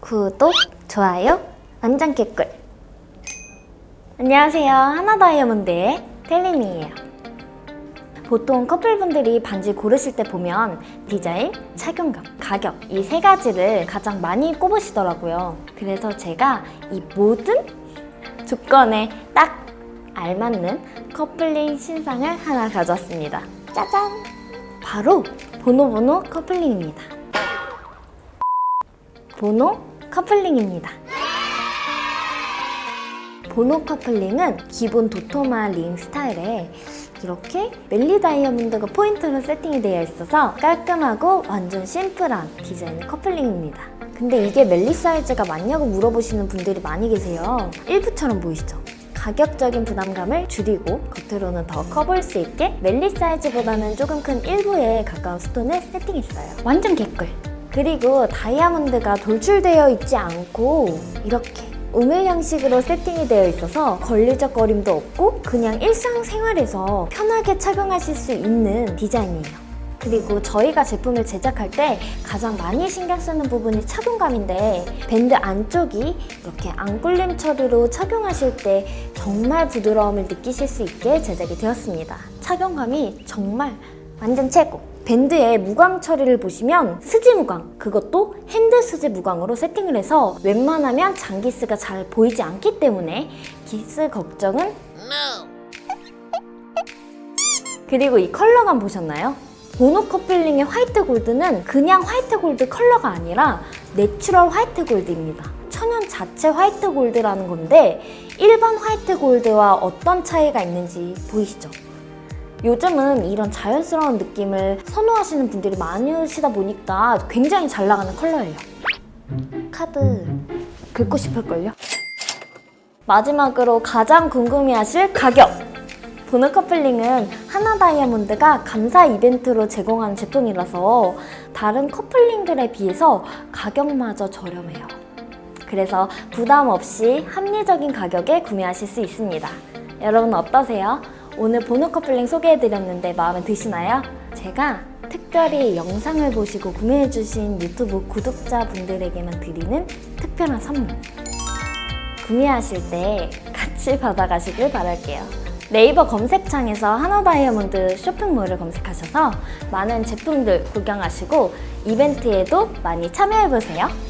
구독, 좋아요, 완전 개꿀. 안녕하세요. 하나다이아몬드의 텔림이에요. 보통 커플분들이 반지 고르실 때 보면 디자인, 착용감, 가격 이 세 가지를 가장 많이 꼽으시더라고요. 그래서 제가 이 모든 조건에 딱 알맞는 커플링 신상을 하나 가져왔습니다. 짜잔! 바로 보노보노 커플링입니다. 보노 커플링입니다. 보노 커플링은 기본 도톰한 링 스타일에 이렇게 멜리 다이아몬드가 포인트로 세팅이 되어 있어서 깔끔하고 완전 심플한 디자인의 커플링입니다. 근데 이게 멜리 사이즈가 맞냐고 물어보시는 분들이 많이 계세요. 일부처럼 보이시죠? 가격적인 부담감을 줄이고 겉으로는 더 커 보일 수 있게 멜리 사이즈보다는 조금 큰 일부에 가까운 스톤을 세팅했어요. 완전 개꿀! 그리고 다이아몬드가 돌출되어 있지 않고 이렇게 우물 형식으로 세팅이 되어 있어서 걸리적거림도 없고 그냥 일상생활에서 편하게 착용하실 수 있는 디자인이에요. 그리고 저희가 제품을 제작할 때 가장 많이 신경 쓰는 부분이 착용감인데 밴드 안쪽이 이렇게 앙꿀림 처리로 착용하실 때 정말 부드러움을 느끼실 수 있게 제작이 되었습니다. 착용감이 정말 완전 최고! 밴드의 무광 처리를 보시면 스지 무광, 그것도 핸드 스지 무광으로 세팅을 해서 웬만하면 장기스가 잘 보이지 않기 때문에 기스 걱정은 그리고 이 컬러감 보셨나요? 보노 커플링의 화이트 골드는 그냥 화이트 골드 컬러가 아니라 내추럴 화이트 골드입니다. 천연 자체 화이트 골드라는 건데 일반 화이트 골드와 어떤 차이가 있는지 보이시죠? 요즘은 이런 자연스러운 느낌을 선호하시는 분들이 많으시다 보니까 굉장히 잘 나가는 컬러예요. 카드 긁고 싶을걸요? 마지막으로 가장 궁금해하실 가격! 보너 커플링은 하나 다이아몬드가 감사 이벤트로 제공하는 제품이라서 다른 커플링들에 비해서 가격마저 저렴해요. 그래서 부담 없이 합리적인 가격에 구매하실 수 있습니다. 여러분 어떠세요? 오늘 보너 커플링 소개해드렸는데 마음에 드시나요? 제가 특별히 영상을 보시고 구매해주신 유튜브 구독자분들에게만 드리는 특별한 선물. 구매하실 때 같이 받아가시길 바랄게요. 네이버 검색창에서 하나 다이아몬드 쇼핑몰을 검색하셔서 많은 제품들 구경하시고 이벤트에도 많이 참여해보세요.